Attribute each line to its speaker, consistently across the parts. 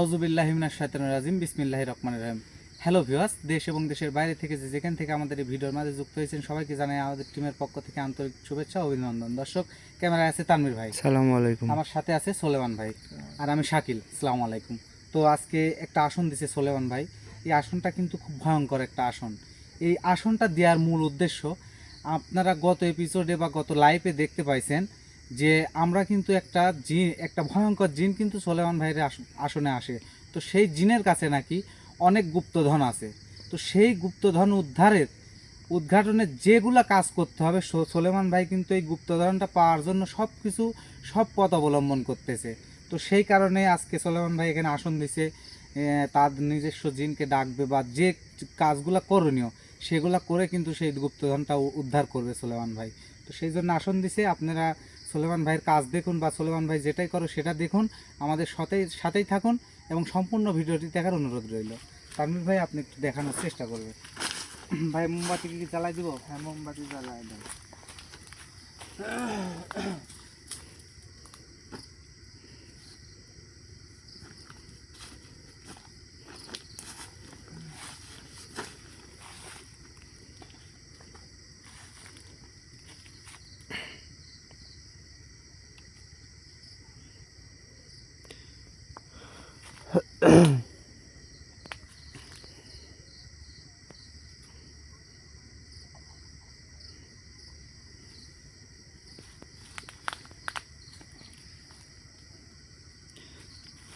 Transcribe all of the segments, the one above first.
Speaker 1: আউজুবিল্লাহিমিনা শায়তানুর রাজিম বিসমিল্লাহ রহমান রহিম। Hello viewers দেশ এবং দেশের বাইরে থেকে যে যেখান থেকে আমাদের এই ভিডিওর মাঝে যুক্ত হয়েছেন সবাইকে জানাই আমাদের টিমের পক্ষ থেকে আন্তরিক শুভেচ্ছা ও অভিনন্দন। দর্শক ক্যামেরায় আছে তানমির ভাই।
Speaker 2: সালামু আলাইকুম।
Speaker 1: আমার সাথে আছে সোলেমান ভাই আর আমি শাকিল। সালাম আলাইকুম। তো আজকে একটা আসন দিছে সোলেমান ভাই। এই আসনটা কিন্তু খুব ভয়ঙ্কর একটা আসন। এই আসনটা দেওয়ার মূল উদ্দেশ্য আপনারা গত এপিসোডে বা গত লাইভে দেখতে পাইছেন যে আমরা কিন্তু একটা জিন, একটা ভয়ঙ্কর জিন কিন্তু সোলেমান ভাইয়ের আস- আসনে আসে। তো সেই জিনের কাছে নাকি অনেক গুপ্তধন আছে। তো সেই গুপ্তধন উদ্ধারের, উদ্ঘাটনে যেগুলা কাজ করতে হবে সোলেমান ভাই কিন্তু এই গুপ্তধনটা পাওয়ার জন্য সব কিছু সব পথ অবলম্বন করতেছে। তো সেই কারণে আজকে সোলেমান ভাই এখানে আসন দিছে তার নিজস্ব জিনকে ডাকবে বা যে কাজগুলো করণীয়, সেগুলো করে কিন্তু সেই গুপ্তধনটা উদ্ধার করবে সোলেমান ভাই। তো সেই জন্য আসন দিছে, আপনারা সোলেমান ভাইয়ের কাজ দেখুন বা সোলেমান ভাই যেটাই করো সেটা দেখুন, আমাদের সাথে সাথেই থাকুন এবং সম্পূর্ণ ভিডিওটি দেখার অনুরোধ রইল। তামির ভাই, আপনি একটু দেখানোর চেষ্টা করবেন। ভাই, মোমবাতি কি জ্বালাই দিব?
Speaker 2: হ্যাঁ মোমবাতি জ্বালাই দেন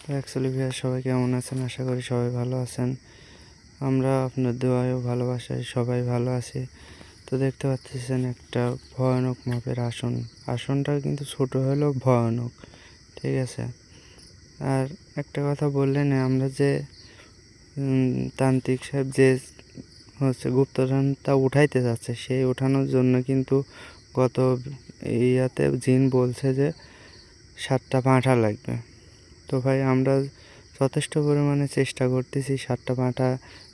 Speaker 2: তো অ্যাকচুয়ালি ভাইয়া সবাই কেমন আছেন? আশা করি সবাই ভালো আছেন। আমরা আপনার দোয়ায়ও ভালোবাসায় সবাই ভালো আছি। তো দেখতে পাচ্ছেন একটা ভয়ানক মাপের আসন। আসনটা কিন্তু ছোট হলেও ভয়ানক, ঠিক আছে? আর একটা কথা বললেন, আমরা যে তান্ত্রিক সাহেব যে, হচ্ছে গুপ্তধনটা উঠাইতে যাচ্ছে, সেই ওঠানোর জন্য কিন্তু গত ইয়াতে জিন বলছে যে, সাতটা পাঁঠা লাগবে। তো ভাই আমরা যথেষ্ট পরিমাণে চেষ্টা করতেছি সাতটা পাঁঠা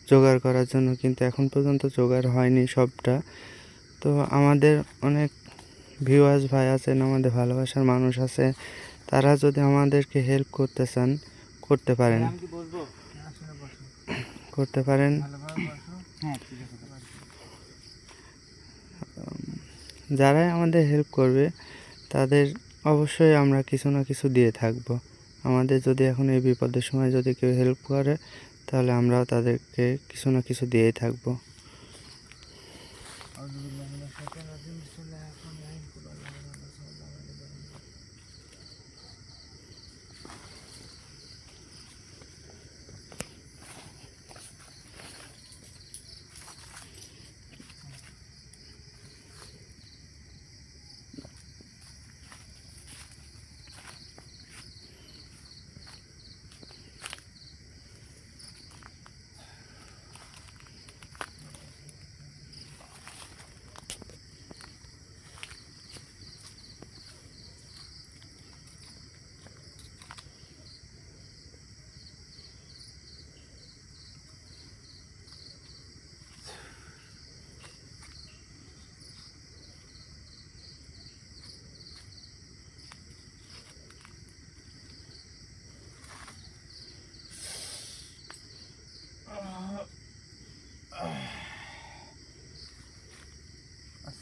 Speaker 2: জোগাড় করার জন্য কিন্তু এখন পর্যন্ত জোগাড় হয়নি সবটা। তো আমাদের অনেক ভিউয়ার্স ভাই আছেন আমাদের ভালোবাসার মানুষ আছে তারা যদি আমাদেরকে হেল্প করতে চান করতে পারেন। করতে পারেন।
Speaker 1: হ্যাঁ
Speaker 2: যারাই আমাদের হেল্প করবে তাদের অবশ্যই আমরা কিছু না কিছু দিয়ে থাকব। আমাদের যদি এখন এই বিপদের সময় যদি কেউ হেল্প করে, তাহলে আমরাও তাদেরকে কিছু না কিছু দিয়েই থাকব।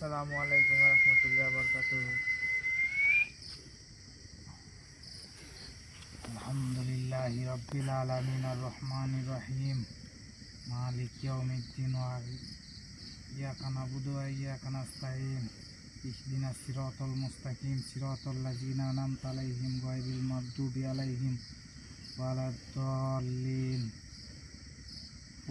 Speaker 2: আসসালামু আলাইকুম রহমতুল্লাহ বরকাত
Speaker 1: আলহামদুলিল্লাহ রব্বিল আলামিন আর রহমানির রহিম। মালিক ইয়াউমিদ্দিন ইয়াকা নাবুদু ইয়াকা নাস্তাইন ইহদিনা সিরাতাল মুস্তাকিম, সিরাতাল লাযিনা আনআমতা আলাইহিম গায়রিল মাগদুবি আলাইহিম ওয়ালাদ-দাল্লিন।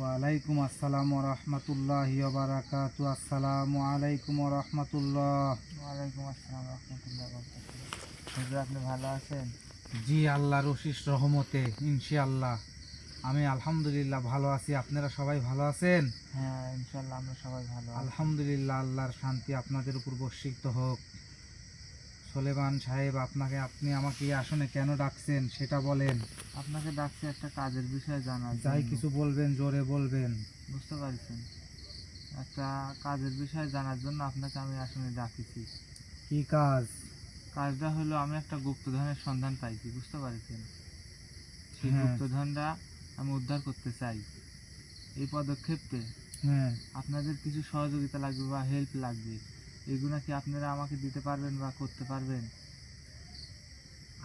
Speaker 1: ওয়ালাইকুম আসসালাম ওয়া রাহমাতুল্লাহি ওয়া বারাকাতু আসসালামু আলাইকুম ওয়া রাহমাতুল্লাহ
Speaker 2: ওয়ালাইকুম আসসালাম রহমতুল্লাহ বরকাত আপনি ভালো আছেন?
Speaker 1: জি আল্লাহর অশিস রহমতে ইনশাআল্লাহ। আমি আলহামদুলিল্লাহ ভালো আছি। আপনারা সবাই ভালো আছেন?
Speaker 2: হ্যাঁ ইনশাল্লাহ আমরা সবাই ভালো
Speaker 1: আলহামদুলিল্লাহ আল্লাহর শান্তি আপনাদের উপর বর্ষিত হোক। সোলেমান সাহেব আপনাকে আপনি আমাকে এই আসনে কেন ডাকছেন সেটা বলেন।
Speaker 2: আপনাকে ডাকছি একটা কাজের বিষয়ে জানার
Speaker 1: যাই কিছু বলবেন জোরে বলবেন।
Speaker 2: বুঝতে পারছেন। একটা কাজের বিষয়ে জানার জন্য আপনাকে আমি আসলে ডাকিছি।
Speaker 1: কি কাজ?
Speaker 2: কাজটা হলো আমি একটা গুপ্তধনের সন্ধান পাইছি বুঝতে পারছেন?
Speaker 3: সেই
Speaker 1: হ্যাঁ।
Speaker 3: গুপ্তধনটা আমি উদ্ধার করতে চাই। এই পদক্ষেপে
Speaker 1: হ্যাঁ।
Speaker 3: আপনাদের কিছু সহযোগিতা লাগবে বা হেল্প লাগবে। এগুলো কি আপনারা আমাকে দিতে পারবেন বা করতে পারবেন?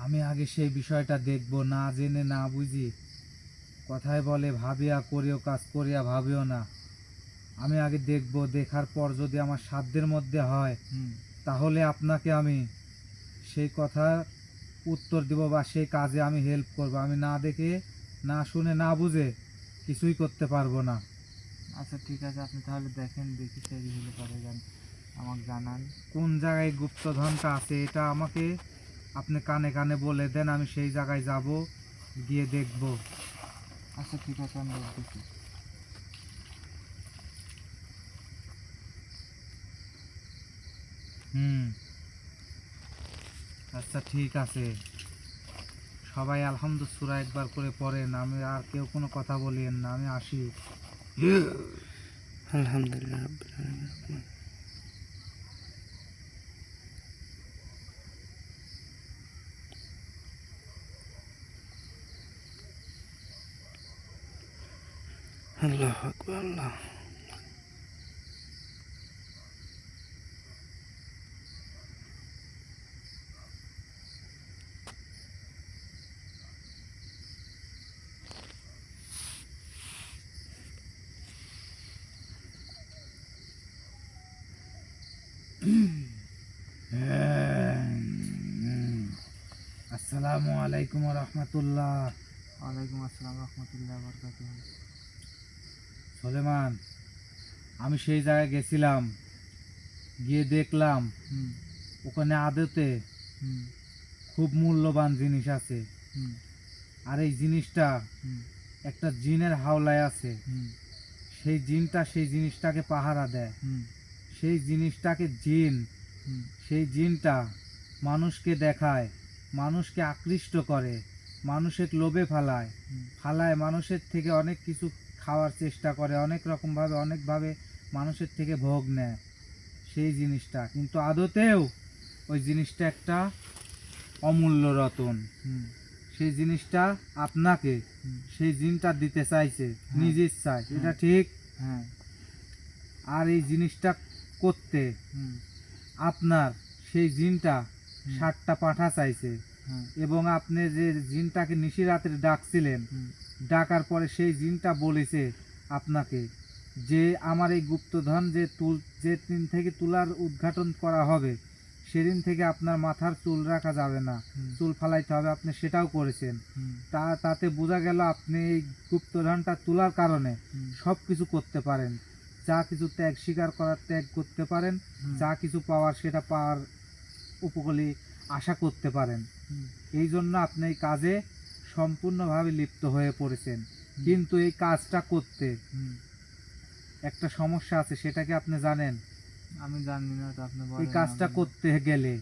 Speaker 1: আমি আগে সেই বিষয়টা দেখব না জেনে না বুঝি। কথায় বলে ভাবিয়া করিও কাজ করিয়া ভাবিও না। আমি আগে দেখব দেখার পর যদি আমার সাধ্যের মধ্যে হয় তাহলে আপনাকে আমি সেই কথা উত্তর দিব বা সেই কাজে আমি হেল্প করব। আমি না দেখে না শুনে না বুঝে কিছুই করতে পারব না।
Speaker 3: আচ্ছা ঠিক আছে। আপনি তাহলে দেখেন দেখি সেই হলে পরে যান আমাকে জানান।
Speaker 1: কোন জায়গায় গুপ্তধনটা আছে এটা আমাকে আপনি কানে কানে বলে দেন আমি সেই জায়গায় যাব গিয়ে দেখব।
Speaker 3: আচ্ছা ঠিক আছে আমি দেখতেছি।
Speaker 1: হুম। আচ্ছা ঠিক আছে। সবাই আলহামদুলিল্লাহ একবার করে পড়েন আমি আর কেউ কোনো কথা বলিয়েন না আমি আসি।
Speaker 2: আলহামদুলিল্লাহ আল্লাহ আকবার আল্লাহ
Speaker 1: আসসালামু আলাইকুম রহমতুল্লাহ।
Speaker 3: ওয়ালাইকুম আসসালাম রহমতুল্লাহ বরকাত
Speaker 1: সলেমান আমি সেই জায়গায় গেছিলাম গিয়ে দেখলাম ওখানে আদতে খুব মূল্যবান জিনিস আছে। আর এই জিনিসটা একটা জিনের হাওলায় আছে।
Speaker 3: হুম।
Speaker 1: সেই জিনটা সেই জিনিসটাকে পাহারা দেয়।
Speaker 3: হুম।
Speaker 1: সেই জিনিসটাকে জিন সেই জিনটা মানুষকে দেখায় মানুষকে আকৃষ্ট করে মানুষের লোভে ফালায় ফালায় মানুষের থেকে অনেক কিছু খাওয়ার চেষ্টা করে অনেক রকমভাবে অনেকভাবে মানুষের থেকে ভোগ নেয় সেই জিনিসটা। কিন্তু আদতেও ওই জিনিসটা একটা অমূল্য রতন। সেই জিনিসটা আপনাকে সেই জিনটা দিতে চাইছে
Speaker 3: হ্যাঁ।
Speaker 1: নিজের চাই
Speaker 3: হ্যাঁ।
Speaker 1: এটা ঠিক?
Speaker 3: হ্যাঁ।
Speaker 1: আর এই জিনিসটা করতে আপনার সেই জিনটা। ষাটটা পাঠা চাইছে।
Speaker 3: হ্যাঁ।
Speaker 1: এবং আপনি যে জিনটাকে নিশি রাত্রে ডাকছিলেন ডাকার পরে সেই জিনটা বলেছে আপনাকে যে আমার এই গুপ্তধন যে তুল যে দিন থেকে তুলার উদ্ঘাটন করা হবে সেদিন থেকে আপনার মাথার চুল রাখা যাবে না। চুল ফালাইতে হবে আপনি সেটাও করেছেন। তা তাতে বোঝা গেল আপনি এই গুপ্তধনটা তোলার কারণে সব কিছু করতে পারেন। যা কিছু ত্যাগ স্বীকার করার ত্যাগ করতে পারেন যা কিছু পাওয়ার সেটা পাওয়ার উপকূলে আশা করতে পারেন। এই জন্য আপনি এই কাজে সম্পূর্ণভাবে লিপ্ত হয়ে পড়েছেন। কিন্তু এই কাজটা করতে একটা সমস্যা আছে সেটা কি আপনি জানেন?
Speaker 3: আমি জানি না তো আপনি
Speaker 1: এই কাজটা করতে গেলে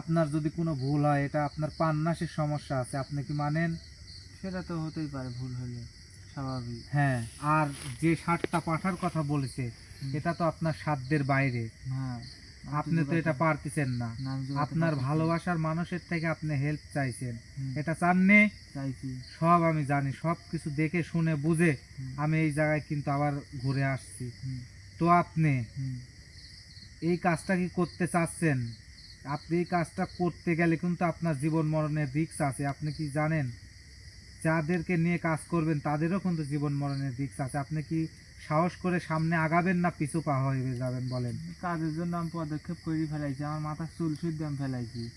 Speaker 1: আপনার যদি কোনো ভুল হয় এটা আপনার পান্নাসের সমস্যা আছে আপনি কি মানেন?
Speaker 3: সেটা তো হতেই পারে ভুল হলে স্বাভাবিক।
Speaker 1: হ্যাঁ আর যে ষাটটা পাঠার কথা বলেছে এটা তো আপনার সাধ্যের বাইরে।
Speaker 3: হ্যাঁ।
Speaker 1: আপনি তো এটা পারতেছেন না। আপনার ভালোবাসার মানুষের থেকে আপনি হেল্প চাইছেন। এটা চাননি? সব আমি জানি সব কিছু দেখে শুনে বুঝে আমি এই জায়গায় কিন্তু আবার ঘুরে আসছি। তো আপনি এই কাজটা কি করতে চাচ্ছেন? আপনি এই কাজটা করতে গেলে কিন্তু আপনার জীবন মরণের রিক্স আছে। আপনি কি জানেন? যাদেরকে নিয়ে কাজ করবেন তাদেরও কিন্তু জীবন মরণের রিক্স আছে। আপনি কি সাহস করে সামনে আগাবেন না পিছু পা হয়ে যাবেন বলেন?
Speaker 3: কাজের জন্য আমি পদক্ষেপ করে ফেলাইছি আমার মাথার চুল শুদ্ধ আমি ফেলাইছি।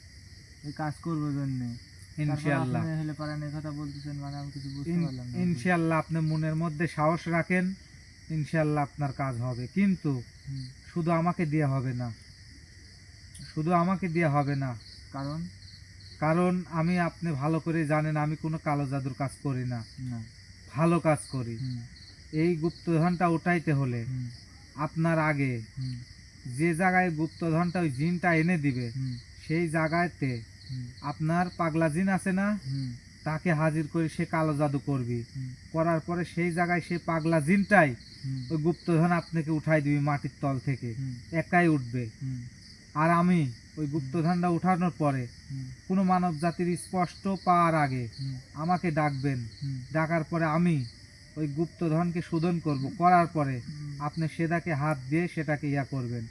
Speaker 3: এই কাজ করব জন্য।
Speaker 1: ইনশাআল্লাহ।
Speaker 3: হেলে পারেন এই কথা বলতেছেন মানে আমি কিছু বুঝতে পারলাম না।
Speaker 1: ইনশাআল্লাহ আপনি মনের মধ্যে সাহস রাখেন ইনশাআল্লাহ আপনার কাজ হবে। কিন্তু শুধু আমাকে দিয়ে হবে না। শুধু আমাকে দিয়ে হবে না।
Speaker 3: কারণ?
Speaker 1: কারণ আমি আপনি ভালো করে জানেন আমি কোনো কালো জাদুর কাজ করি না। ভালো কাজ করি। এই গুপ্তধনটা উঠাইতে হলে আপনার আগে যে জায়গায় গুপ্তধনটা ওই জিনটা এনে দিবে সেই জায়গাতে আপনার পাগলা জিন আছে না? তাকে হাজির করে সে কালো জাদু করবি। করার পরে সেই জায়গায় সে পাগলা জিনটাই ওই গুপ্তধন আপনাকে উঠাই দিবি মাটির তল থেকে। একাই উঠবে। আর আমি ওই গুপ্তধানটা উঠানোর পরে কোনো মানব জাতির স্পষ্ট পাওয়ার আগে আমাকে ডাকবেন। ডাকার পরে আমি ওই গুপ্তধনকে শোধন করব। করার পরে আপনি সেটাকে হাত দিয়ে সেটাকে ইয়া করবেন।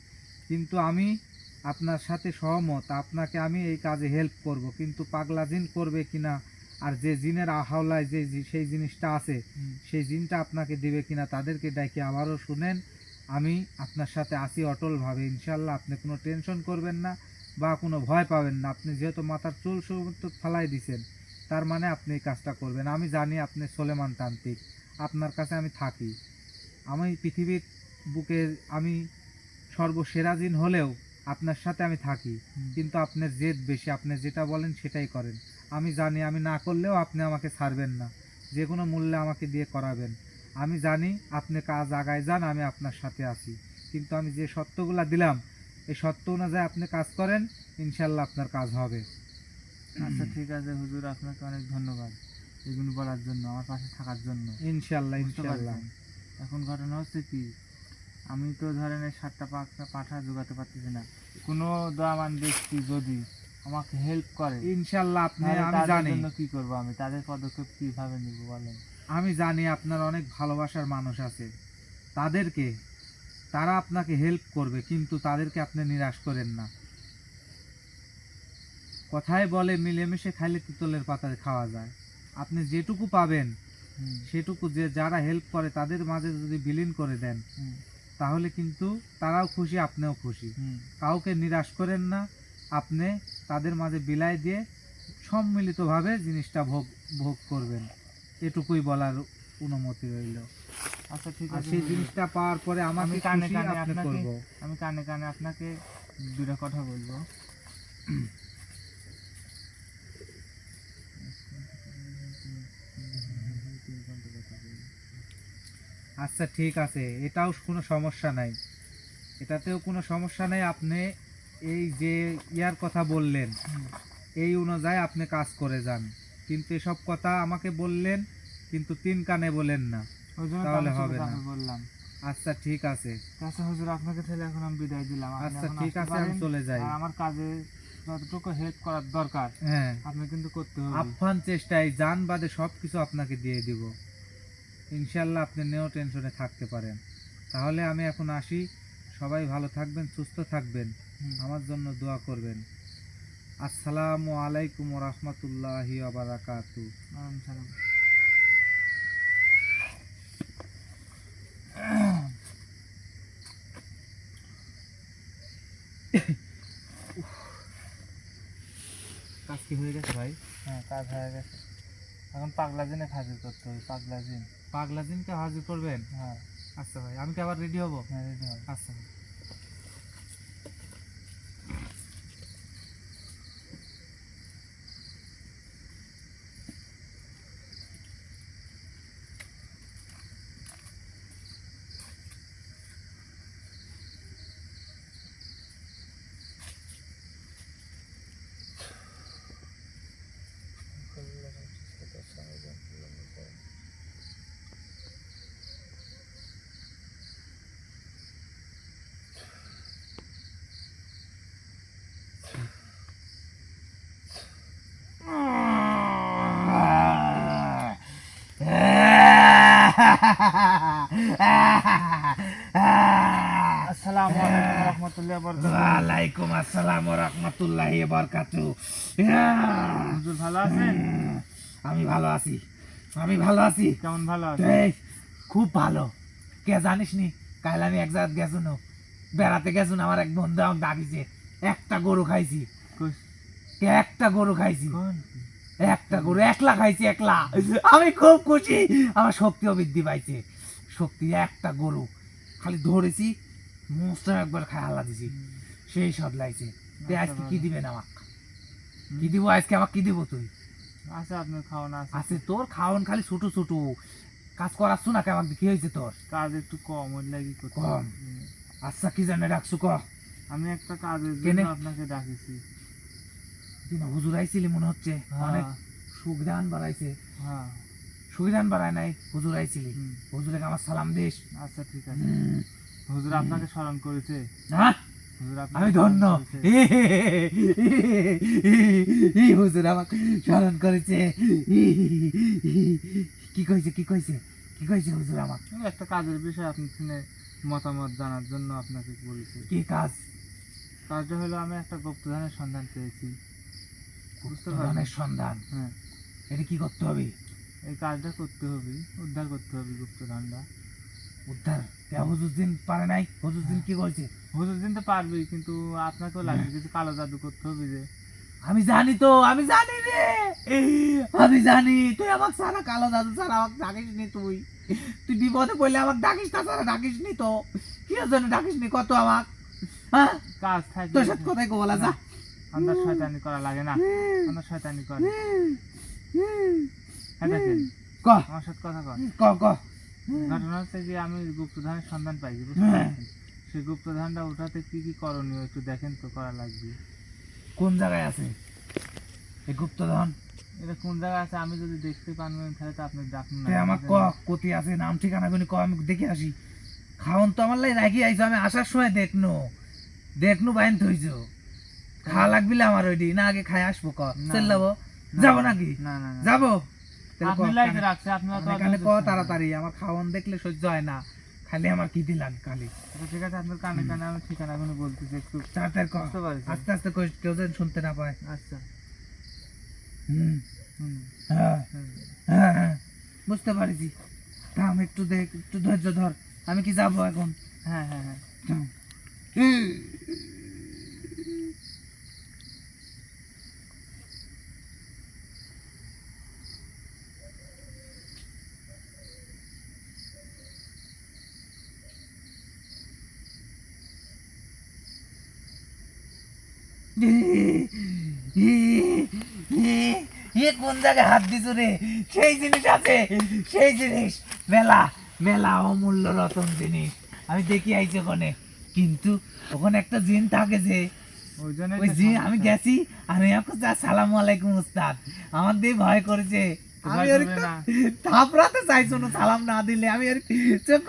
Speaker 1: কিন্তু আমি আপনার সাথে সহমত। আপনাকে আমি এই কাজে হেল্প করব। কিন্তু পাগলা জিন করবে কিনা আর যে জিনের আহাওলায় যে সেই জিনিসটা আছে সেই জিনটা আপনাকে দিবে কিনা তাদেরকে ডাকে আবারও শুনেন। আমি আপনার সাথে আসি অটলভাবে। ইনশাল্লাহ আপনি কোনো টেনশন করবেন না। বা কোনো ভয় পাবেন না। আপনি যেহেতু মাথার চুল সমস্ত ফালাই দিছেন তার মানে আপনি এই কাজটা করবেন। আমি জানি আপনি সোলেমান তান্ত্রিক আপনার কাছে আমি থাকি। আমি পৃথিবীর বুকে আমি সর্বসেরা জিন হলেও আপনার সাথে আমি থাকি। কিন্তু আপনার জেদ বেশি আপনি যেটা বলেন সেটাই করেন। আমি জানি আমি না করলেও আপনি আমাকে ছাড়বেন না। যে কোনো মূল্যে আমাকে দিয়ে করাবেন। আমি জানি আপনি কাজ আগায় যান আমি আপনার সাথে আছি। কিন্তু আমি যে সত্যগুলা দিলাম এই সত্য অনুযায়ী আপনি কাজ করেন ইনশাল্লাহ আপনার কাজ হবে।
Speaker 3: আচ্ছা ঠিক আছে হুজুর আপনাকে অনেক ধন্যবাদ। এগুলো বলার জন্য আমার পাশে থাকার জন্য।
Speaker 1: ইনশাল্লাহ ইনশাল্লাহ।
Speaker 3: এখন ঘটনা হচ্ছে কি আমি তো ধরেন এই সাতটা পাঁচটা পাঠা জোগাতে পারতেছি না। কোনো দয়ামান ব্যক্তি যদি আমাকে হেল্প করে
Speaker 1: ইনশাল্লাহ আপনি আমি জানি।
Speaker 3: জন্য কি করব আমি? তাদের পদক্ষেপ কীভাবে নিব বলেন?
Speaker 1: আমি জানি আপনার অনেক ভালোবাসার মানুষ আছে। তাদেরকে তারা আপনাকে হেল্প করবে কিন্তু তাদেরকে আপনি নিরাশ করেন না। কথায় বলে মিলেমিশে খাইলে তিতলের পাতা খাওয়া যায়। আপনি যেটুকু পাবেন সেটুকু যে যারা হেল্প করে তাদের মাঝে যদি বিলীন করে দেন তাহলে কিন্তু তারাও খুশি আপনিও খুশি। কাউকে নিরাশ করেন না আপনি তাদের মাঝে বিলাই দিয়ে সম্মিলিতভাবে জিনিসটা ভোগ ভোগ করবেন। এটুকুই বলার অনুমতি রইল।
Speaker 3: আচ্ছা ঠিক আছে
Speaker 1: সেই। জিনিসটা পাওয়ার পরে আমাকে
Speaker 3: আমি কানে কানে আপনাকে আমি কানে কানে আপনাকে দুটো কথা বলব।
Speaker 1: আচ্ছা ঠিক আছে এটাও কোনো সমস্যা নাই। এটাতেও কোনো সমস্যা নাই আপনি এই যে ইয়ার কথা বললেন এই অনুযায়ী আপনি কাজ করে যান। কিন্তু এসব কথা আমাকে বললেন কিন্তু তিন কানে বলেন না। তাহলে হবে না।
Speaker 3: বললাম।
Speaker 1: আচ্ছা ঠিক আছে।
Speaker 3: আচ্ছা হুজুর আপনাকে তাহলে এখন আমি বিদায় দিলাম।
Speaker 1: আচ্ছা ঠিক আছে আমি চলে যাই।
Speaker 3: আমার কাজে যতটুকু হেল্প করার দরকার
Speaker 1: হ্যাঁ।
Speaker 3: আপনি কিন্তু করতে হবে।
Speaker 1: আফান চেষ্টায় যান বাদে আপনাকে দিয়ে দিব। ইনশাল্লাহ আপনি নেও টেনশনে থাকতে পারেন। তাহলে আমি এখন আসি। সবাই ভালো থাকবেন সুস্থ থাকবেন। আমার জন্য দোয়া করবেন। আসসালামু আলাইকুম রহমতুল্লাহি কি হয়ে গেছে ভাই?
Speaker 3: হ্যাঁ কাজ হয়ে গেছে। এখন পাগলা জিনে হাজির করতে হবে পাগলা জিন।
Speaker 1: পাগলা দিনকে হাজির করবেন?
Speaker 3: হ্যাঁ।
Speaker 1: আচ্ছা ভাই আমি কি আবার রেডি হব?
Speaker 3: হ্যাঁ রেডি হব।
Speaker 1: আচ্ছা ভাই।
Speaker 3: আসসালামু আলাইকুম রহমতুল্লাহ বরকাত
Speaker 1: ওয়ালাইকুম আসসালাম রহমতুল্লাহি বারকাতু
Speaker 3: হুজুর ভালো আছেন?
Speaker 1: আমি ভালো আছি। আমি ভালো আছি।
Speaker 3: কেমন ভালো আছেন?
Speaker 1: খুব ভালো। কে জানিস নি কাল আমি এক জায়গায় গেছো না বেড়াতে গেছো না আমার এক বন্ধু আমাকে ডাকিছে একটা গরু খাইছি। একটা গরু খাইছি? একটা গরু একলা খাইছি একলা। আমি খুব খুশি। আমার শক্তিও বৃদ্ধি পাইছে। শক্তি একটা গরু। খালি ধরেছি মস্ত একবার খাই আল্লাহ দিছি। সেই সদ লাগছে তুই আজকে কি দিবেন আমাক? কি দিব আজকে? আমাকে কি দিব তুই?
Speaker 3: আছে আপনার খাওয়ানো আছে।
Speaker 1: আছে তোর খাওয়ান খালি ছোট ছোট। কাজ করাচ্ছ না কেমন কি হয়েছে তোর?
Speaker 3: কাজ একটু কম ওই লাগি
Speaker 1: কম? আচ্ছা কি জানে ডাকছু ক?
Speaker 3: আমি একটা কাজের জন্য
Speaker 1: কেনে?
Speaker 3: আপনাকে ডাকিছি।
Speaker 1: তুই হুজুর আইছিলি মনে হচ্ছে? অনেক
Speaker 3: হ্যাঁ
Speaker 1: সুবিধান বাড়াইছে।
Speaker 3: হ্যাঁ।
Speaker 1: সুবিধান বাড়ায় নাই হুজুর আইছিলি। হুজুরে আমার সালাম দিস।
Speaker 3: আচ্ছা ঠিক আছে। হুজুর আপনাকে স্মরণ করেছে
Speaker 1: হ্যাঁ আমি ধন্য হুজুর আমাকে স্মরণ করেছে কি কইছে কি কইছে কি কইছে হুজুর
Speaker 3: এই একটা কাজের বিষয়ে আপনি শুনে মতামত জানার জন্য আপনাকে বলেছি
Speaker 1: কি কাজ
Speaker 3: কাজটা হলো আমি একটা গুপ্তধনের সন্ধান পেয়েছি বুঝতে পারছেন
Speaker 1: ধনের সন্ধান
Speaker 3: হ্যাঁ
Speaker 1: এটা কি করতে হবে
Speaker 3: এই কাজটা করতে হবে উদ্ধার করতে হবে গুপ্তধনটা
Speaker 1: উদ্ধার কে দিন পারে নাই? হুজুর দিন কি করছে
Speaker 3: হুজুর দিন তো পারবেই কিন্তু আপনাকেও লাগবে কিছু কালো জাদু করতে হবে যে।
Speaker 1: আমি জানি তো আমি জানি রে! আমি জানি তুই আমাকে সারা কালো দাদু সারা আমাকে ডাকিস নি তুই। তুই বিপদে পড়লে আমাকে ডাকিস না সারা ডাকিস নি তো। কি জন্য ডাকিস নি? কত আমাক? হ্যাঁ?
Speaker 3: কাজ থাকে
Speaker 1: তোর সাথে কোথায় বলা যা।
Speaker 3: আমরা শয়তানি করা লাগে না আমরা শয়তানি করে। হ্যাঁ দেখেন।
Speaker 1: ক
Speaker 3: আমার সাথে কথা কর।
Speaker 1: ক ক
Speaker 3: ঘটনা হচ্ছে যে আমি গুপ্তধনের সন্ধান পাইছি বুঝতে
Speaker 1: হ্যাঁ।
Speaker 3: পারছেন? সেই গুপ্তধনটা উঠাতে কি কি করণীয় একটু দেখেন তো করা লাগবে।
Speaker 1: কোন জায়গায় আছে? এই গুপ্তধন?
Speaker 3: এটা কোন জায়গায় আছে? আমি যদি দেখতে পারবেন তাহলে তো আপনি ডাকুন না
Speaker 1: আমার ক কোতি আছে নাম ঠিকানা গুনি ক আমি দেখে আসি। খাওন তো আমার লাই রাখি আইছো আমি আসার সময় দেখনু। দেখনু বাইন থইছো। খাওয়া লাগবি না আমার ওইডি। না আগে খাই আসব ক। চল যাব যাব নাকি?
Speaker 3: না না।
Speaker 1: যাব? তাহলে ক, ক। তাড়াতাড়ি? আমার খাওয়ান দেখলে সহ্য হয় না। খালি আমার খিদি লাগে খালি?
Speaker 3: আচ্ছা, ঠিক আছে আপনার কানে কানে আমি ঠিকানা গুলো বলতেছি একটু।
Speaker 1: তাড়াতাড়ি ক আস্তে আস্তে কেউ যেন শুনতে না পায়।
Speaker 3: আচ্ছা।
Speaker 1: হুম। হ্যাঁ। হ্যাঁ হ্যাঁ। বুঝতে পারছি। থাম একটু দেখ একটু ধৈর্য ধর। আমি কি যাব এখন?
Speaker 3: হ্যাঁ হ্যাঁ হ্যাঁ।
Speaker 1: এ কোন জায়গায় হাত দিছ রে? সেই জিনিস আছে সেই জিনিস। মেলা মেলা অমূল্য রতন জিনিস। আমি দেখি আইছি ওখানে কিন্তু ওখানে একটা জিন থাকে যে
Speaker 3: ওই
Speaker 1: জিন আমি গেছি আপনাকে সালাম আলাইকুম উস্তাদ। আমার দিয়ে ভয় করেছে। আমি
Speaker 3: না।
Speaker 1: থাপড়াতে চাইছো না সালাম না দিলে। আমি আর চোখ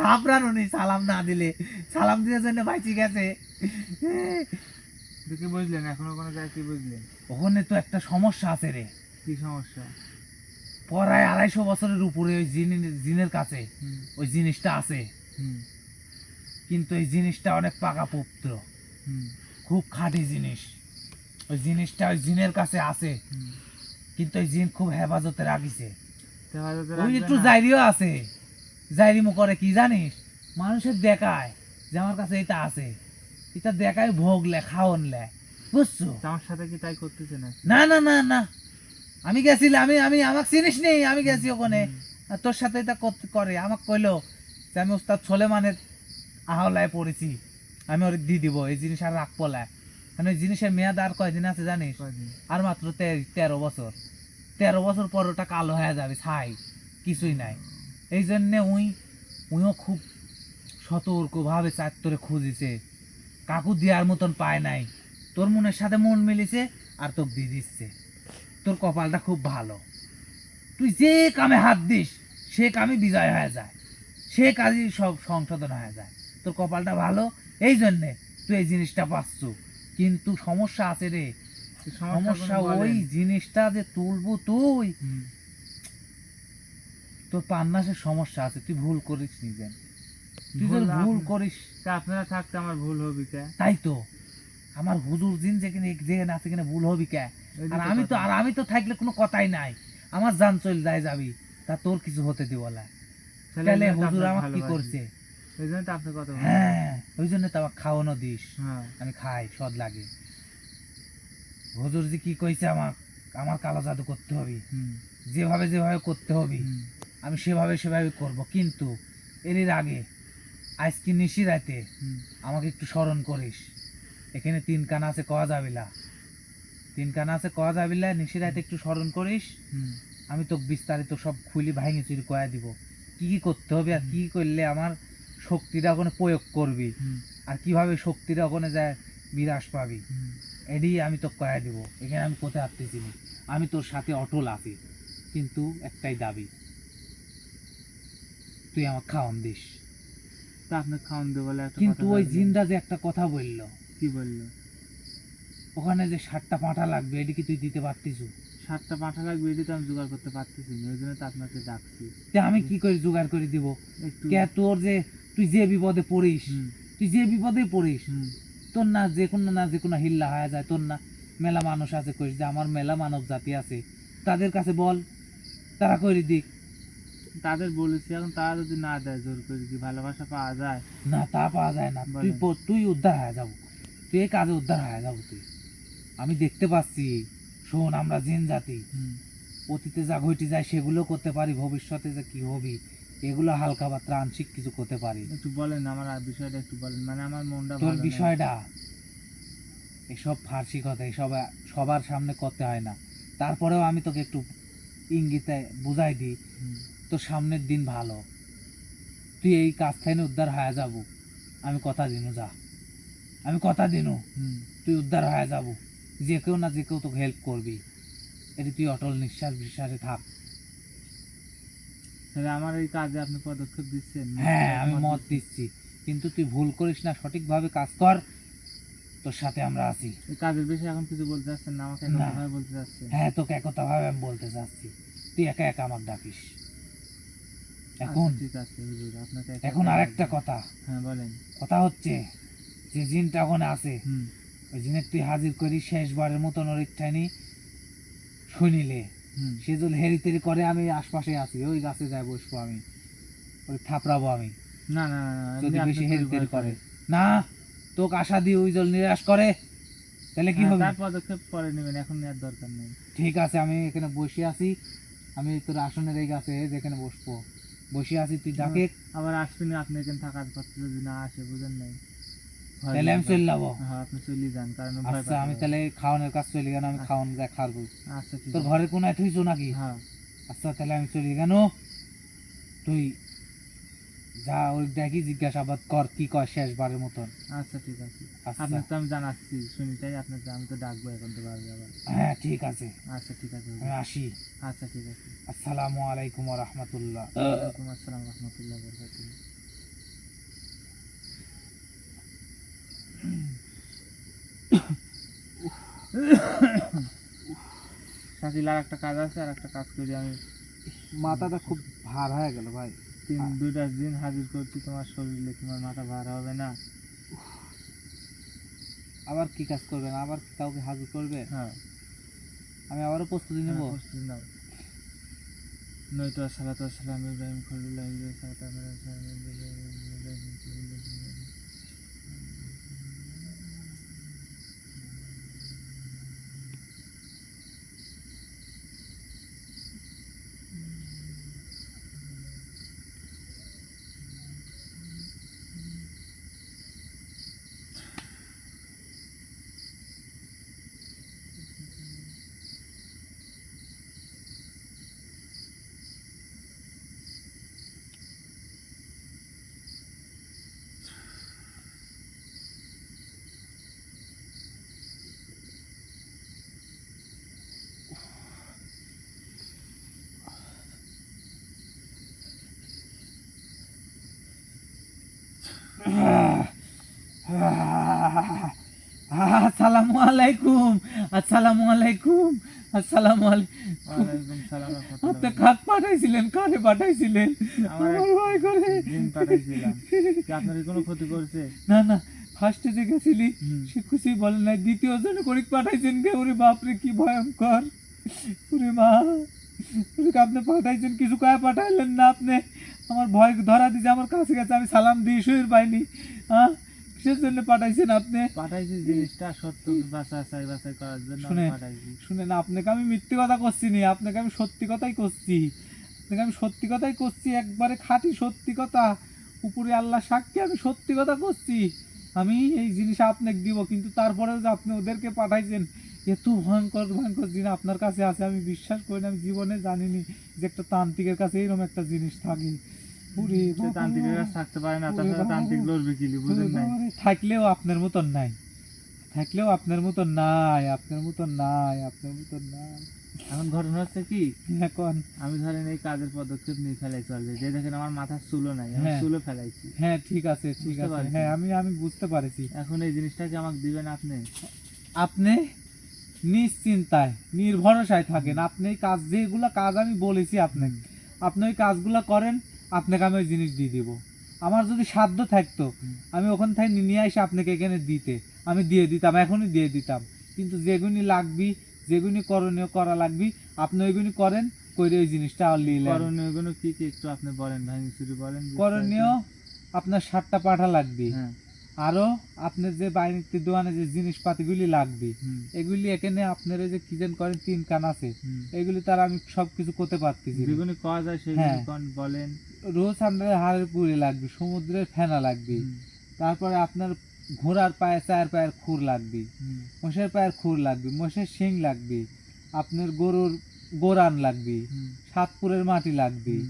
Speaker 1: থাপড়ানো নি সালাম না দিলে। সালাম দিয়ে জন্য বাইচি গেছে।
Speaker 3: দেখে বুঝলেন? এখনও কোনো বুঝলেন?
Speaker 1: ওখানে তো একটা সমস্যা আছে রে।
Speaker 3: কি সমস্যা?
Speaker 1: প্রায় আড়াইশো বছরের উপরে ওই জিনের কাছে ওই জিনিসটা আছে। কিন্তু এই জিনিসটা অনেক পাকাপোক্ত
Speaker 3: হুম।
Speaker 1: খুব খাঁটি জিনিস। ওই জিনিসটা ওই জিনের কাছে আছে। কিন্তু ওই জিন খুব হেফাজতে রাখিছে। ওই একটু জাইরিও আছে। জাইরিমো করে কি জানিস? মানুষের দেখায় যে আমার কাছে এটা আছে। এটা দেখায় ভোগ লে খাওয়ন লে বুঝছ?
Speaker 3: আমার সাথে কি তাই করতেছে নাকি?
Speaker 1: না না না না। আমি গেছিলাম আমি আমি আমাকে চিনিস নেই আমি গেছি ওখানে। আর তোর সাথে এটা করে? আমাকে কইলো যে আমি ওস্তাদ সোলেমানের আহলায় পড়েছি। আমি ওর দিয়ে দিব এই জিনিস আর রাখব না মানে ওই জিনিসের মেয়াদ আর কয়দিন আছে জানিস? আর মাত্র তেরো বছর। তেরো বছর পর ওটা কালো হয়ে যাবে ছাই। কিছুই নাই। এই জন্যে উই উইও খুব সতর্কভাবে চাত্তরে খুঁজিছে। কাকু দেওয়ার মতন পায় নাই। তোর মনের সাথে মন মিলিছে আর তোকে দিয়ে দিচ্ছে। তোর কপালটা খুব ভালো। তুই যে কামে হাত দিস সে কামে বিজয় হয়ে যায়। সে কাজই সব সংশোধন হয়ে যায়। তোর কপালটা ভালো এই জন্যে তুই এই জিনিসটা পাচ্ছ। কিন্তু সমস্যা আছে রে। সমস্যা ওই জিনিসটা যে তুলবো তুই। তোর পান্নাসের সমস্যা আছে। তুই ভুল করিস নিজেন তুই
Speaker 3: ভুল
Speaker 1: যদি ভুল করিস
Speaker 3: তা আপনারা থাকতে আমার ভুল হবে কে?
Speaker 1: তাই তো। আমার হুজুর জিন যেখানে যেখানে আছে কিনা ভুল হবি কে? আর আমি তো আর আমি তো থাকলে কোনো কথাই নাই। আমার জান চল যায় যাবি তা তোর কিছু হতে দিব না।
Speaker 3: তাহলে
Speaker 1: হুজুর আমাকে কি করছে?
Speaker 3: এই জন্য তো আপনার কথা
Speaker 1: হ্যাঁ ওই জন্য তো আমাকে খাওয়ানো দিস।
Speaker 3: হ্যাঁ।
Speaker 1: আমি খাই সদ লাগে। হুজুর যে কি কইছে আমার আমার কালো জাদু করতে হবে। যেভাবে যেভাবে করতে হবে। আমি সেভাবে সেভাবে করব। কিন্তু এর আগে আজকে নিশি রাতে, আমাকে একটু স্মরণ করিস। এখানে তিন কানা আছে কয়া যাবিলা তিন কানা আছে কয়া যাবিলা নিশি রাতে একটু স্মরণ করিস। আমি তো বিস্তারিত সব খুলি, ভাঙি চুরি কয়া দিব। কি কি করতে হবে আর কি করলে আমার শক্তিটা ওখানে প্রয়োগ করবি? আর কীভাবে শক্তিটা ওখানে যায় বিরাস পাবি। এডি আমি তো কয়া দিব। এখানে আমি কোথায় আসতেছি না। আমি তোর সাথে অটল আছি। কিন্তু একটাই দাবি, তুই আমার খাওয়ান দিস।
Speaker 3: তা আপনার খাওয়ান দেবো একটা
Speaker 1: কিন্তু ওই। জিনটা যে একটা কথা বলল।
Speaker 3: কি বলল?
Speaker 1: ওখানে যে ষাটটা পাঁঠা লাগবে এটি কি তুই দিতে পারতিস?
Speaker 3: সাতটা পাঠা লাগবে এটা তো আমি জোগাড় করতে পারতেছি না ওই জন্য তো আপনাকে ডাকছি।
Speaker 1: তে আমি কি করে জোগাড় করে দিব? কে তোর যে তুই যে বিপদে পড়িস তুই যে বিপদে পড়িস তোর না যে কোনো না যে কোনো হিল্লা হয়ে যায় তোর না মেলা মানুষ আছে কইস যে আমার মেলা মানব জাতি আছে। তাদের কাছে বল তারা করে দিক।
Speaker 3: তাদের বলেছি এখন তারা যদি না দেয় জোর করে কি ভালোবাসা পাওয়া যায়।
Speaker 1: না তা পাওয়া যায় না। তুই প- তুই উদ্ধার হয়ে যাব। তুই এই কাজে উদ্ধার হয়ে যাব তুই। আমি দেখতে পাচ্ছি শোন আমরা জিন জাতি।
Speaker 3: হুম,
Speaker 1: অতীতে যা ঘটে যায় সেগুলো করতে পারি ভবিষ্যতে যে কি হবি এগুলো হালকা বা আংশিক কিছু করতে পারি।
Speaker 3: একটু বলেন আমার আর বিষয়টা একটু বলেন। মানে আমার মনটা
Speaker 1: তোর
Speaker 3: ভালো নেই।
Speaker 1: বিষয়টা এসব ফার্সি কথা এসব সবার সামনে করতে হয় না। তারপরেও আমি তোকে একটু ইঙ্গিতে বুঝাই দিই।
Speaker 3: হুম,
Speaker 1: তোর সামনের দিন ভালো। তুই এই কাজ থেকে উদ্ধার হয়ে যাব। আমি কথা দিনু যা। আমি কথা দিনু তুই উদ্ধার হয়ে যাব। যে কেউ না যে কেউ তোকে হেল্প করবি। এটি তুই অটল নিঃশ্বাস বিশ্বাসে থাক।
Speaker 3: আমার এই কাজে আপনি পদক্ষেপ দিচ্ছেন?
Speaker 1: হ্যাঁ আমি
Speaker 3: মত
Speaker 1: দিচ্ছি। কিন্তু তুই ভুল করিস না সঠিকভাবে কাজ কর। তোর সাথে আমরা আছি।
Speaker 3: কাজের বিষয়ে এখন কিছু বলতে চাচ্ছেন না? আমাকে বলতে চাচ্ছেন?
Speaker 1: হ্যাঁ তোকে একতা ভাবে আমি বলতে চাচ্ছি। তুই একা একা আমাকে ডাকিস। এখন?
Speaker 3: আচ্ছা, ঠিক আছে হুজুর আপনাকে একটা
Speaker 1: এখন
Speaker 3: কথা
Speaker 1: আরেকটা কথা।
Speaker 3: হ্যাঁ বলেন।
Speaker 1: কথা হচ্ছে যে জিনটা ওখানে আছে ওই জিনের তুই হাজির করি শেষবারের মতন ওর একটানি শুনিলে সে যদি হেরিতেরি করে আমি আশপাশে আছি ওই গাছে যাই বসবো আমি ওই থাপড়াবো আমি।
Speaker 3: না না
Speaker 1: যদি বেশি হেরিতেরি
Speaker 3: ভয়
Speaker 1: করে। না তোকে আশা দিয়ে ওই জল নিরাশ করে তাহলে কি
Speaker 3: হ্যাঁ,
Speaker 1: হবে?
Speaker 3: তার পদক্ষেপ পরে নেবেন এখন নেওয়ার দরকার নেই।
Speaker 1: ঠিক আছে আমি এখানে বসে আছি আমি তোর আসনের এই গাছে যেখানে বসবো। বসে আছি তুই ডাকে
Speaker 3: আবার আসবেন আপনি এখানে থাকার পর যদি না আসে বুঝেন নাই।
Speaker 1: তাহলে আমি চলে যাব।
Speaker 3: হ্যাঁ আপনি চলে যান কারণ
Speaker 1: আচ্ছা আমি তাহলে খাওয়ানোর কাজ চলে গেল আমি খাওয়ান যা খাওয়াবো
Speaker 3: আচ্ছা
Speaker 1: তোর ঘরে কোনায় থুইছো নাকি?
Speaker 3: হ্যাঁ।
Speaker 1: আচ্ছা তাহলে আমি চলে কেন তুই যা ওই দেখি জিজ্ঞাসাবাদ কর কি কয় শেষবারের মতন।
Speaker 3: আচ্ছা ঠিক আছে।
Speaker 1: আচ্ছা।
Speaker 3: আপনাকে তো আমি জানাচ্ছি শুনি তাই আপনাকে আমি তো ডাকবো এখন তো ভাবি আবার
Speaker 1: হ্যাঁ ঠিক আছে।
Speaker 3: আচ্ছা ঠিক আছে।
Speaker 1: আমি আসি।
Speaker 3: আচ্ছা ঠিক আছে।
Speaker 1: আসসালামু আলাইকুম রহমতুল্লাহ।
Speaker 3: ওয়ালাইকুম আসসালাম রহমতুল্লাহ বরকাতুহ। শাকিল আর একটা কাজ আছে আর একটা কাজ করি আমি।
Speaker 1: মাথাটা খুব ভার হয়ে গেল ভাই।
Speaker 3: তিন দুইটা দিন হাজির করছি তোমার শরীরে তোমার মাথা ভার হবে না।
Speaker 1: আবার কি কাজ করবেন আবার কাউকে হাজির করবে?
Speaker 3: হ্যাঁ।
Speaker 1: আমি আবারও প্রস্তুতি নেব?
Speaker 3: হ্যাঁ, প্রস্তুতি নাও। নয়তো সালাত সালাম ইব্রাহিম খলিল্লাহ সালাত
Speaker 1: আসসালামু আলাইকুম আসসালামু আলাইকুম আসসালামু আলাইকুম। আপনি কাক পাঠাইছিলেন কারে পাঠাইছিলেন।
Speaker 3: আমার
Speaker 1: ভয় করে।
Speaker 3: পাঠাইছিলাম। আপনার কোনো ক্ষতি করছে?
Speaker 1: না না ফার্স্টে যে গেছিলি সে খুশি বলে নাই দ্বিতীয় জন করে পাঠাইছেন কে ওরে বাপরে কি ভয়ঙ্কর। ওরে মা আপনি পাঠাইছেন কিছু কয়ে পাঠাইলেন না আপনি? আমার ভয় ধরা দিছে আমার কাছে গেছে আমি সালাম দিয়ে শুয়ের পাইনি। হ্যাঁ? কিসের জন্য পাঠাইছেন আপনি?
Speaker 3: পাঠাইছি জিনিসটা সত্য বাছাই করার জন্য। পাঠাইছি।
Speaker 1: শুনেন আপনাকে আমি মিথ্যে কথা করছি নি আপনাকে আমি সত্যি কথাই করছি। আপনাকে আমি সত্যি কথাই করছি একবারে খাঁটি সত্যি কথা। উপরে আল্লাহ সাক্ষী আমি সত্যি কথা করছি। আমি এই জিনিস আপনাকে দিব কিন্তু তারপরেও যে আপনি ওদেরকে পাঠাইছেন এত ভয়ঙ্কর ভয়ঙ্কর জিনিস আপনার কাছে আছে আমি বিশ্বাস করি না আমি জীবনে জানিনি যে একটা তান্ত্রিকের কাছে এরকম একটা জিনিস থাকে।
Speaker 3: থাকতে পারে না। তান্ত্রিক লড়বে বুঝেন নাই?
Speaker 1: থাকলেও আপনার মতন নাই। থাকলেও আপনার মতন নাই আপনার মতন নাই আপনার মতন নাই।
Speaker 3: এখন ঘটনা হচ্ছে কি?
Speaker 1: এখন?
Speaker 3: আমি ধরেন এই কাজের পদক্ষেপ নিয়ে ফেলাই চলবে যে দেখেন আমার মাথার চুলো নাই আমি
Speaker 1: হ্যাঁ।
Speaker 3: চুলো ফেলাইছি।
Speaker 1: হ্যাঁ ঠিক আছে ঠিক আছে। হ্যাঁ আমি আমি বুঝতে পারছি।
Speaker 3: এখন এই জিনিসটা জিনিসটাকে আমাকে দিবেন আপনি?
Speaker 1: আপনি? নিশ্চিন্তায় নির্ভরসায় থাকেন। আপনি এই কাজ যেগুলো কাজ আমি বলেছি আপনাকে আপনি ওই কাজগুলো করেন আপনাকে আমি ওই জিনিস দিয়ে দিব। আমার যদি সাধ্য থাকতো আমি ওখান থেকে নিয়ে এসে আপনাকে এখানে দিতে। আমি দিয়ে দিতাম এখনই দিয়ে দিতাম। কিন্তু যেগুনি লাগবি যেগুনি করণীয় করা লাগবি আপনি ওইগুনি করেন করে ওই জিনিসটা লিলেন
Speaker 3: করণীয়গুলো কি কি একটু আপনি বলেন ভাই মিস্ত্রি বলেন
Speaker 1: করণীয় আপনার সাতটা পাঠা লাগবে।
Speaker 3: হ্যাঁ।
Speaker 1: আরও আপনার যে বাইরের দোকানে যে জিনিসপাতিগুলি লাগবে এগুলি এখানে আপনারা যে কি যেন করেন তিন কান আছে। এগুলি তার আমি সব কিছু করতে পারতেছি না।
Speaker 3: কাজ হ্যাঁ। বলেন?
Speaker 1: রোজ আন্ডারে হাড়ের পুরি লাগবে সমুদ্রের ফেনা লাগবে। তারপরে আপনার ঘোড়ার পায়ে চার পায়ের খুর লাগবে মোষের পায়ের খুর লাগবে মোষের শিং লাগবে আপনার গরুর গোরান লাগবে সাতপুরের মাটি লাগবে।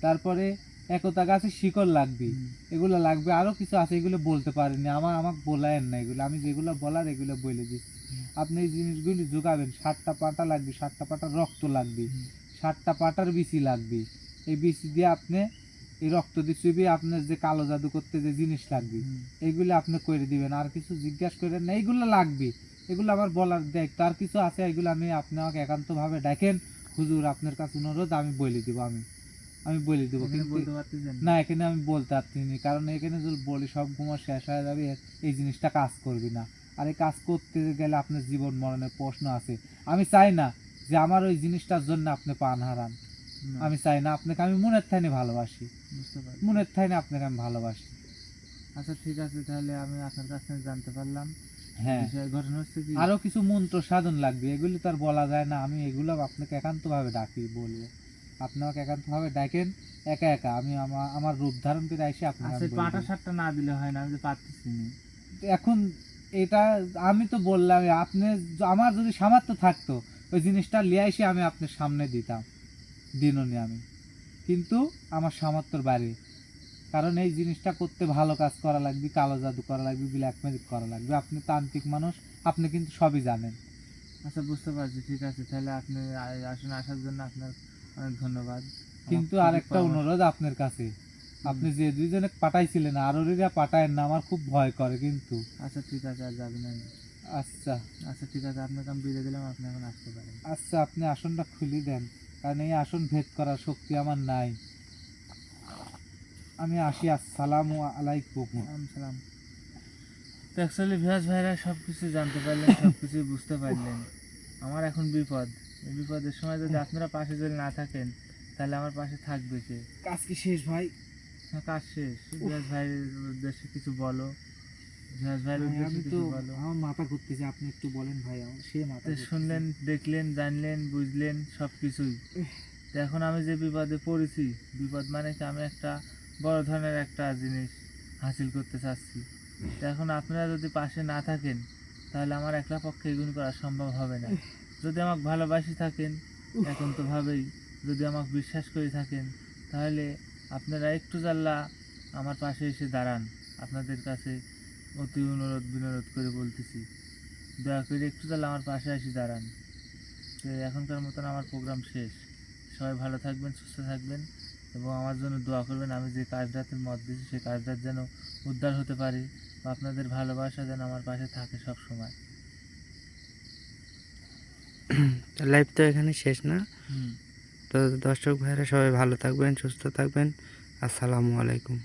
Speaker 1: তারপরে একতা গাছের শিকড় লাগবে। এগুলো লাগবে আরও কিছু আছে এগুলো বলতে পারেনি আমার আমাকে বলায়েন না এগুলো। আমি যেগুলো বলার এগুলো বলে দিচ্ছি। আপনি এই জিনিসগুলি যোগাবেন। সাতটা পাটা লাগবে সাতটা পাটার রক্ত লাগবে। সাতটা পাটার বিচি লাগবে। এই বিচি দিয়ে আপনি এই রক্ত দিয়ে চুবিয়ে আপনার যে কালো জাদু করতে যে জিনিস লাগবে
Speaker 3: হুম।
Speaker 1: এইগুলো আপনি করে দিবেন। আর কিছু জিজ্ঞাসা করেন না এইগুলো লাগবে। এগুলো আমার বলার দেখ তার কিছু আছে এগুলো আমি আপনি আমাকে একান্তভাবে ডাকেন। হুজুর আপনার কাছে অনুরোধ আমি বলে দিব আমি। আমি বলে দিব কিন্তু না। এখানে আমি বলতে পারছি না কারণ এখানে যদি বলি সব ঘুমা শেষ হয়ে যাবে এই জিনিসটা কাজ করবি না। আর এই কাজ করতে গেলে আপনার জীবন মরণের প্রশ্ন আছে। আমি চাই না যে আমার ওই জিনিসটার জন্য আপনি পান হারান। আমি চাই না আপনাকে আমি মনের থাইনে ভালোবাসি। মনের থাইনে আপনাকে আমি ভালোবাসি।
Speaker 3: আচ্ছা ঠিক আছে তাহলে আমি আপনার কাছ থেকে জানতে পারলাম।
Speaker 1: হ্যাঁ।
Speaker 3: ঘটনা হচ্ছে কি?
Speaker 1: আরও কিছু মন্ত্র সাধন লাগবে এগুলি তো আর বলা যায় না। আমি এগুলো আপনাকে একান্তভাবে ডাকি বলব। আপনি আমাকে একান্তভাবে ডাকেন একা একা। আমি আমার আমার রূপ ধারণ করে এসে আপনাকে
Speaker 3: আচ্ছা পাটা সারটা না দিলে হয় না আমি যে পারতেছি না।
Speaker 1: এখন এটা আমি তো বললাম আপনি আমার যদি সামর্থ্য থাকতো ওই জিনিসটা লিয়ে এসে আমি আপনার সামনে দিতাম দিননি আমি। কিন্তু আমার সামর্থ্যর বাইরে। কারণ এই জিনিসটা করতে ভালো কাজ করা লাগবে কালো জাদু করা লাগবে ব্ল্যাক ম্যাজিক করা লাগবে। আপনি তান্ত্রিক মানুষ আপনি কিন্তু সবই জানেন।
Speaker 3: আচ্ছা বুঝতে পারছি ঠিক আছে। তাহলে আপনি আসুন আসার জন্য আপনার অনেক ধন্যবাদ।
Speaker 1: কিন্তু আর একটা অনুরোধ আপনার কাছে। আপনি যে দুইজনে পাঠাইছিলেন আরোরিরা পাঠায়েন না আমার খুব ভয় করে কিন্তু।
Speaker 3: আচ্ছা ঠিক আছে আর না।
Speaker 1: আচ্ছা।
Speaker 3: আচ্ছা ঠিক আছে আপনাকে আমি বিলে দিলাম আপনি এখন আসতে পারেন।
Speaker 1: আচ্ছা আপনি আসনটা খুলে দেন কারণ এই আসন ভেদ করার শক্তি আমার নাই। আমি আসি আসসালামু আলাইকুম।
Speaker 3: সালাম তো অ্যাকচুয়ালি ভিয়াস ভাইরা সব কিছু জানতে পারলেন সব কিছু বুঝতে পারলেন। আমার এখন বিপদ। বিপদের সময় যদি আপনারা পাশে যদি না থাকেন তাহলে আমার পাশে থাকবে কে?
Speaker 1: কাজ কি শেষ ভাই?
Speaker 3: কাজ শেষ। ভিয়াস ভাইয়ের উদ্দেশ্যে কিছু বলো। ভাইয়ের
Speaker 1: ভাই,
Speaker 3: উদ্দেশ্যে কিছু বলো।
Speaker 1: আমার মাথা ঘুরতেছে আপনি একটু বলেন ভাই আমার সে মাথা
Speaker 3: শুনলেন দেখলেন জানলেন বুঝলেন সব কিছুই এখন আমি যে বিপদে পড়েছি বিপদ মানে কি? আমি একটা বড় ধরনের একটা জিনিস হাসিল করতে চাচ্ছি। এখন আপনারা যদি পাশে না থাকেন তাহলে আমার একলা পক্ষে এগুলো করা সম্ভব হবে না। যদি আমাকে ভালোবাসি থাকেন এখন তো ভাবেই যদি আমাকে বিশ্বাস করে থাকেন তাহলে আপনারা একটু জানলা আমার পাশে এসে দাঁড়ান। আপনাদের কাছে অতি অনুরোধ বিনোরোধ করে বলতেছি। দয়া করে একটু তাহলে আমার পাশে এসে দাঁড়ান। তো এখনকার মতন আমার প্রোগ্রাম শেষ। সবাই ভালো থাকবেন সুস্থ থাকবেন এবং আমার জন্য দোয়া করবেন আমি যে কাজটাতে মত দিয়েছি সেই কাজটার যেন উদ্ধার হতে পারে বা আপনাদের ভালোবাসা যেন আমার পাশে থাকে সব সময়
Speaker 2: লাইভ তো এখানে শেষ না। তো দর্শক ভাইরা সবাই ভালো থাকবেন সুস্থ থাকবেন। আসসালামু আলাইকুম।